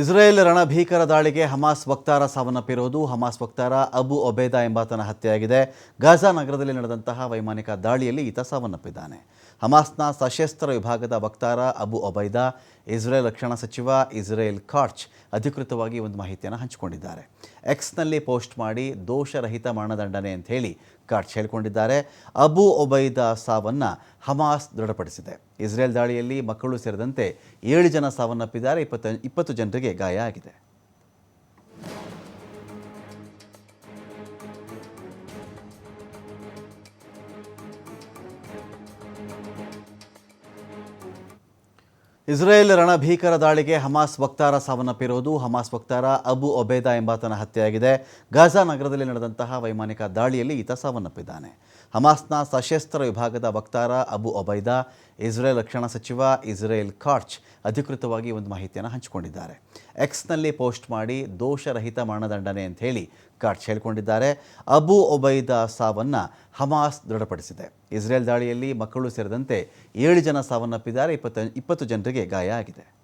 Israel ರಣಭೀಕರ ದಾಳಿಗೆ Hamas ವಕ್ತಾರ ಸಾವನ್ನಪ್ಪಿರುವುದು Hamas ವಕ್ತಾರ ಅಬು ಒಬೇದಾ ಎಂಬಾತನ ಹತ್ಯೆಯಾಗಿದೆ. ಗಾಜಾ ನಗರದಲ್ಲಿ ನಡೆದಂತಹ ವೈಮಾನಿಕ ದಾಳಿಯಲ್ಲಿ ಈತ ಸಾವನ್ನಪ್ಪಿದ್ದಾನೆ. ಹಮಾಸ್ನ ಸಶಸ್ತ್ರ ವಿಭಾಗದ ವಕ್ತಾರ ಅಬು ಒಬೈದಾ, ಇಸ್ರೇಲ್ ರಕ್ಷಣಾ ಸಚಿವ ಇಸ್ರೇಲ್ ಕಾರ್ಚ್ ಅಧಿಕೃತವಾಗಿ ಒಂದು ಮಾಹಿತಿಯನ್ನು ಹಂಚಿಕೊಂಡಿದ್ದಾರೆ. ಎಕ್ಸ್ನಲ್ಲಿ ಪೋಸ್ಟ್ ಮಾಡಿ ದೋಷರಹಿತ ಮರಣದಂಡನೆ ಅಂತ ಹೇಳಿ ಕಾರ್ಚ್ ಹೇಳಿಕೊಂಡಿದ್ದಾರೆ. ಅಬು ಒಬೈದ ಸಾವನ್ನ ಹಮಾಸ್ ದೃಢಪಡಿಸಿದೆ. ಇಸ್ರೇಲ್ ದಾಳಿಯಲ್ಲಿ ಮಕ್ಕಳು ಸೇರಿದಂತೆ ಏಳು ಜನ ಸಾವನ್ನಪ್ಪಿದ್ದಾರೆ. ಇಪ್ಪತ್ತು ಇಪ್ಪತ್ತು ಜನರಿಗೆ ಗಾಯ ಆಗಿದೆ. ಇಸ್ರೇಲ್ ರಣಭೀಕರ ದಾಳಿಗೆ ಹಮಾಸ್ ವಕ್ತಾರ ಸಾವನ್ನಪ್ಪಿರುವುದು ಹಮಾಸ್ ವಕ್ತಾರ ಅಬು ಒಬೇದಾ ಎಂಬಾತನ ಹತ್ಯೆಯಾಗಿದೆ. ಗಾಜಾ ನಗರದಲ್ಲಿ ನಡೆದಂತಹ ವೈಮಾನಿಕ ದಾಳಿಯಲ್ಲಿ ಈತ ಸಾವನ್ನಪ್ಪಿದ್ದಾನೆ. ಹಮಾಸ್ನ ಸಶಸ್ತ್ರ ವಿಭಾಗದ ವಕ್ತಾರ ಅಬು ಒಬೈದಾ, ಇಸ್ರೇಲ್ ರಕ್ಷಣಾ ಸಚಿವ ಇಸ್ರೇಲ್ ಕಾರ್ಚ್ ಅಧಿಕೃತವಾಗಿ ಒಂದು ಮಾಹಿತಿಯನ್ನು ಹಂಚಿಕೊಂಡಿದ್ದಾರೆ. ಎಕ್ಸ್ನಲ್ಲಿ ಪೋಸ್ಟ್ ಮಾಡಿ ದೋಷರಹಿತ ಮರಣದಂಡನೆ ಅಂತ ಹೇಳಿ ಕಾರ್ಚ್ ಹೇಳಿಕೊಂಡಿದ್ದಾರೆ. ಅಬು ಒಬೈದಾ ಸಾವನ್ನ ಹಮಾಸ್ ದೃಢಪಡಿಸಿದೆ. ಇಸ್ರೇಲ್ ದಾಳಿಯಲ್ಲಿ ಮಕ್ಕಳು ಸೇರಿದಂತೆ ಏಳು ಜನ ಸಾವನ್ನಪ್ಪಿದ್ದಾರೆ. ಇಪ್ಪತ್ತ ಇಪ್ಪತ್ತು ಜನರಿಗೆ ಗಾಯ ಆಗಿದೆ.